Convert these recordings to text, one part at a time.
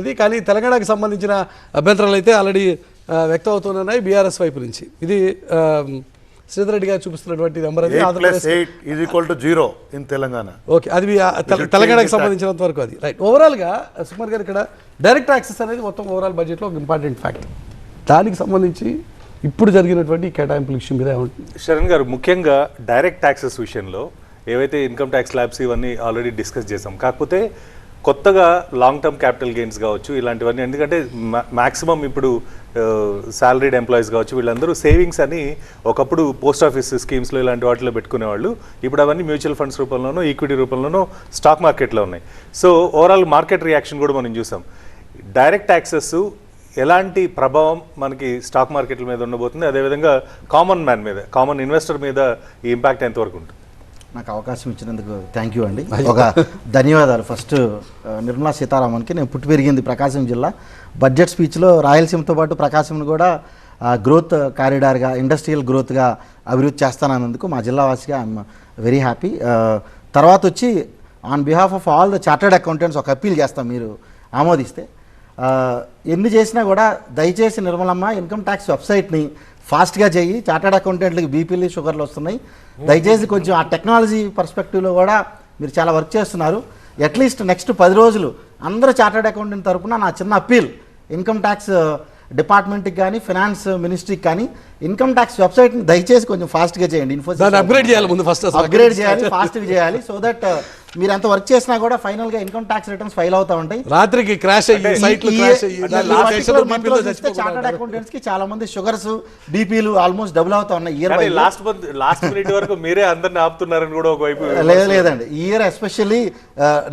ఇది కానీ తెలంగాణకు సంబంధించిన అభ్యంతరాలు అయితే ఆల్రెడీ వ్యక్తం అవుతున్నాయి బీఆర్ఎస్ వైపు నుంచి. ఇది శ్రీధర్ రెడ్డి గారు చూపిస్తున్నటువంటి number equal to zero in Telangana. Okay అది తెలంగాణకు. సంబంధించినంత వరకు అది. రైట్ ఓవరాల్గా సుమార్ గారు ఇక్కడ డైరెక్ట్ యాక్సెస్ అనేది మొత్తం ఓవరాల్ బడ్జెట్లో ఒక ఇంపార్టెంట్ ఫ్యాక్ట్ దానికి సంబంధించి ఇప్పుడు జరిగినటువంటి కేటాయింపుల విషయం మీద శరణ్ గారు ముఖ్యంగా డైరెక్ట్ ట్యాక్సెస్ విషయంలో ఏవైతే ఇన్కమ్ ట్యాక్స్ ల్యాబ్స్ ఇవన్నీ ఆల్రెడీ డిస్కస్ చేసాం కాకపోతే కొత్తగా లాంగ్ టర్మ్ క్యాపిటల్ గెయిన్స్ కావచ్చు ఇలాంటివన్నీ. ఎందుకంటే మాక్సిమం ఇప్పుడు శాలరీడ్ ఎంప్లాయీస్ కావచ్చు వీళ్ళందరూ సేవింగ్స్ అని ఒకప్పుడు పోస్ట్ ఆఫీస్ స్కీమ్స్లో ఇలాంటి వాటిలో పెట్టుకునేవాళ్ళు. ఇప్పుడు అవన్నీ మ్యూచువల్ ఫండ్స్ రూపంలోనో ఈక్విటీ రూపంలోనో స్టాక్ మార్కెట్లో ఉన్నాయి. సో ఓవరాల్ మార్కెట్ రియాక్షన్ కూడా మనం చూసాం. డైరెక్ట్ యాక్సెస్ ఎలాంటి ప్రభావం మనకి స్టాక్ మార్కెట్ల మీద ఉండబోతుంది? అదేవిధంగా కామన్ మ్యాన్ మీద కామన్ ఇన్వెస్టర్ మీద ఈ ఇంపాక్ట్ ఎంతవరకు ఉంటుంది? నాకు అవకాశం ఇచ్చినందుకు థ్యాంక్ యూ అండి. ఒక ధన్యవాదాలు. ఫస్ట్ ఆ, నిర్మలా సీతారామన్కి నేను పుట్టి పెరిగింది ప్రకాశం జిల్లా. బడ్జెట్ స్పీచ్లో రాయలసీమతో పాటు ప్రకాశంను కూడా గ్రోత్ కారిడార్గా ఇండస్ట్రియల్ గ్రోత్గా అభివృద్ధి చేస్తానన్నందుకు మా జిల్లా వాసిగా ఐఎమ్ వెరీ హ్యాపీ తర్వాత వచ్చి on behalf of all the chartered accountants ఒక అప్పీల్ చేస్తాం మీరు ఆమోదిస్తే. ఆ, ఎన్ని చేసినా కూడా దయచేసి నిర్మలమ్మ ఇన్కమ్ ట్యాక్స్ వెబ్సైట్ని ఫాస్ట్గా చేయి. చార్టర్డ్ అకౌంటెంట్లకి బీపీలు షుగర్లు వస్తున్నాయి. దయచేసి కొంచెం ఆ టెక్నాలజీ పర్స్పెక్టివ్లో కూడా మీరు చాలా వర్క్ చేస్తున్నారు. అట్లీస్ట్ నెక్స్ట్ పది రోజులు అందరూ చార్టర్డ్ అకౌంటెంట్ తరపున నా చిన్న అప్పీల్. ఇన్కమ్ ట్యాక్స్ డిపార్ట్మెంట్కి కానీ ఫినాన్స్ మినిస్ట్రీకి కానీ ఇన్కమ్ ట్యాక్స్ వెబ్సైట్ని దయచేసి కొంచెం ఫాస్ట్గా చేయండి. ఇన్ఫోసిస్ upgrade చేయాలి ముందు అసలు. అప్గ్రేడ్ చేయాలి ఫాస్ట్గా చేయాలి సో దట్ మీరు ఎంత వర్క్ చేసినా కూడా ఫైనల్గా ఇన్కమ్ ట్యాక్స్ రిటర్న్స్ ఫైల్ అవుతూ ఉంటాయి. రాత్రికి క్రాష్ అయ్యి సైట్లు క్రాష్ అయ్యి దాని location బీపీలో చార్టర్డ్ అకౌంటెంట్స్కి చాలా మంది షుగర్స్ బీపీలు ఆల్మోస్ట్ డబుల్ అవుతా ఉన్నాయి ఇయర్ కానీ లాస్ట్ మంత్ లాస్ట్ మినిట్ వరకు మీరే అందరిని ఆపుతున్నారని కూడా ఒకవైపు లేదు లేదండి. ఈ ఇయర్ ఎస్పెషల్లీ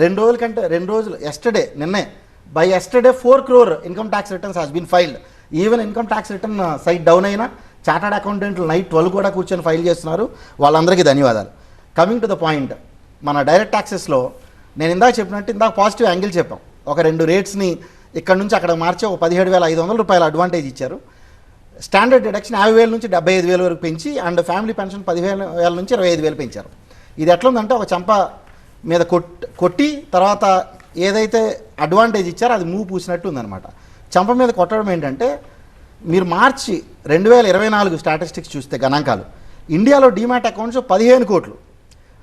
రెండు రోజుల కంటే రెండు రోజులు ఎస్టర్డే నిన్నే by yesterday four crore income tax returns has been filed even income tax return site down అయినా చార్టర్డ్ అకౌంటెంట్లు నైట్ ట్వెల్వ్ కూడా కూర్చొని ఫైల్ చేస్తున్నారు. వాళ్ళందరికీ ధన్యవాదాలు. కమింగ్ టు ద పాయింట్ మన డైరెక్ట్ ట్యాక్సెస్లో నేను ఇందాక చెప్పినట్టు ఇందాక పాజిటివ్ యాంగిల్ చెప్పాం. ఒక రెండు రేట్స్ని ఇక్కడ నుంచి అక్కడ మార్చి ఒక పదిహేడు వేల ఐదు వందల రూపాయల అడ్వాంటేజ్ ఇచ్చారు. స్టాండర్డ్ డిడక్షన్ యాభై వేల నుంచి డెబ్బై ఐదు వేల వరకు పెంచి అండ్ ఫ్యామిలీ పెన్షన్ పదివేల వేల నుంచి ఇరవై ఐదు వేలు పెంచారు. ఇది ఎట్లా ఉందంటే ఒక చంప మీద కొట్టి తర్వాత ఏదైతే అడ్వాంటేజ్ ఇచ్చారో అది మూవ్ పూసినట్టు ఉందన్నమాట. చంప మీద కొట్టడం ఏంటంటే మీరు మార్చి రెండు వేల ఇరవై నాలుగు స్టాటిస్టిక్స్ చూస్తే గణాంకాలు. ఇండియాలో డిమాట్ అకౌంట్స్ పదిహేను కోట్లు.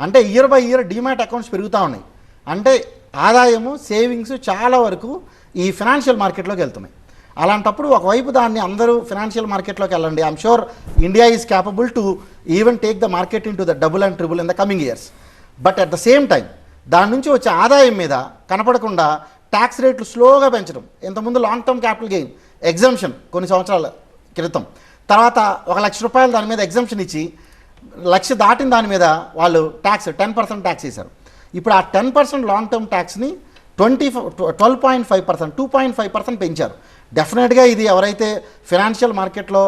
అంటే year by year demat accounts పెరుగుతూ ఉన్నాయి. అంటే ఆదాయము సేవింగ్స్ చాలా వరకు ఈ ఫినాన్షియల్ మార్కెట్లోకి వెళ్తున్నాయి. అలాంటప్పుడు ఒకవైపు దాన్ని అందరూ ఫినాన్షియల్ మార్కెట్లోకి వెళ్ళండి. I'm sure India is capable to even take the market into the double and triple in the coming years but at the same time దాని నుంచి వచ్చే ఆదాయం మీద కనపడకుండా ట్యాక్స్ రేట్లు స్లోగా పెంచడం. ఇంతకుముందు long term capital gain exemption కొన్ని సంవత్సరాల క్రితం. తర్వాత ఒక లక్ష రూపాయలు దాని మీద ఎగ్జామ్షన్ ఇచ్చి లక్ష దాటిన దాని మీద వాళ్ళు ట్యాక్స్ టెన్ పర్సెంట్ ట్యాక్స్ వేశారు ఇప్పుడు ఆ ten percent long term ట్యాక్స్ని twenty twelve point five percent two point five percent పెంచారు. డెఫినెట్గా ఇది ఎవరైతే ఫినాన్షియల్ మార్కెట్లో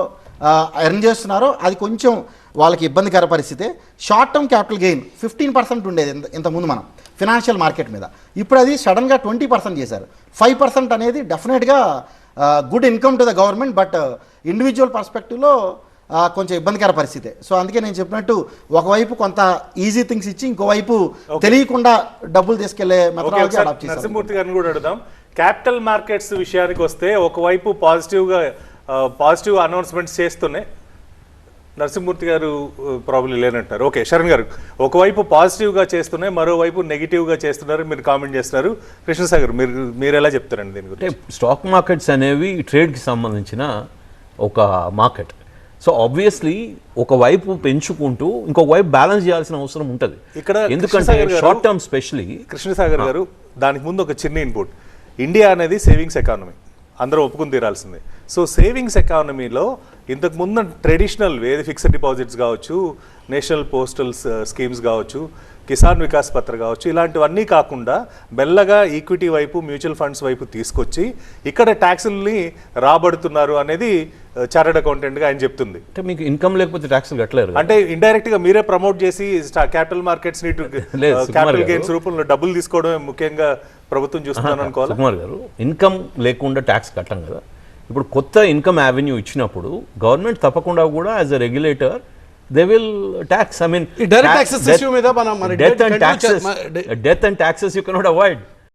ఎర్న్ చేస్తున్నారో అది కొంచెం వాళ్ళకి ఇబ్బందికర పరిస్థితి short term capital gain fifteen percent ఉండేది ఇంతకుముందు మనం ఫినాన్షియల్ మార్కెట్ మీద. ఇప్పుడు అది సడన్గా ట్వంటీ పర్సెంట్ చేశారు. ఫైవ్ పర్సెంట్ అనేది డెఫినెట్గా good income to the government but individual పర్స్పెక్టివ్లో కొంచెం ఇబ్బందికర పరిస్థితి. సో అందుకే నేను చెప్పినట్టు ఒకవైపు కొంత ఈజీ థింగ్స్ ఇచ్చి ఇంకోవైపు తెలియకుండా డబ్బులు తీసుకెళ్ళే ఓకే మెథడాలజీ ఒకసారి అడాప్ట్ చేశారు నరసింహమూర్తి గారిని కూడా అడుగుదాం. క్యాపిటల్ మార్కెట్స్ విషయానికి వస్తే ఒకవైపు పాజిటివ్గా పాజిటివ్ అనౌన్స్మెంట్స్ చేస్తున్నాయి. నరసింహమూర్తి గారు ప్రాబ్లం లేనంటారు. ఓకే శరణ్ గారు ఒకవైపు పాజిటివ్గా చేస్తున్నాయి మరోవైపు నెగిటివ్గా చేస్తున్నారు మీరు కామెంట్ చేస్తున్నారు. కృష్ణసాగర్ మీరు మీరు ఎలా చెప్తారండి దీని గురించి? స్టాక్ మార్కెట్స్ అనేవి ట్రేడ్కి సంబంధించిన ఒక మార్కెట్ సో ఆబ్వియస్లీ ఒకవైపు పెంచుకుంటూ ఇంకొక వైపు బ్యాలెన్స్ చేయాల్సిన అవసరం ఉంటుంది. ఇక్కడ ఎందుకంటే షార్ట్ టర్మ్ స్పెషల్లీ కృష్ణసాగర్ గారు దానికి ముందు ఒక చిన్న ఇన్పుట్ ఇండియా అనేది సేవింగ్స్ ఎకానమీ అందరూ ఒప్పుకుని తీరాల్సిందే. సో సేవింగ్స్ ఎకానమీలో ఇంతకు ముందు ట్రెడిషనల్ ఏది ఫిక్స్డ్ డిపాజిట్స్ కావచ్చు నేషనల్ పోస్టల్ స్కీమ్స్ కావచ్చు కిసాన్ వికాస్ పత్ర కావచ్చు ఇలాంటివన్నీ కాకుండా మెల్లగా ఈక్విటీ వైపు మ్యూచువల్ ఫండ్స్ వైపు తీసుకొచ్చి ఇక్కడ ట్యాక్సుల్ని రాబడుతున్నారు అనేది చార్టెడ్ అకౌంటెంట్గా ఆయన చెప్తుంది. అంటే మీకు ఇన్కమ్ లేకపోతే ట్యాక్స్ కట్టలేరు అంటే ఇండైరెక్ట్గా మీరే ప్రమోట్ చేసి క్యాపిటల్ మార్కెట్స్ని క్యాపిటల్. గెయిన్స్ రూపంలో డబ్బులు తీసుకోవడమే ముఖ్యంగా ప్రభుత్వం చూస్తున్నాను అనుకోవాలి? సుకుమార్ గారు ఇన్కమ్ లేకుండా ట్యాక్స్ కట్టం కదా? ఇప్పుడు కొత్త ఇన్కమ్ యావెన్యూ ఇచ్చినప్పుడు గవర్నమెంట్ తప్పకుండా కూడా as a regulator they will tax. I mean, direct tax, taxes death, issue, death and taxes. Death and taxes you cannot avoid.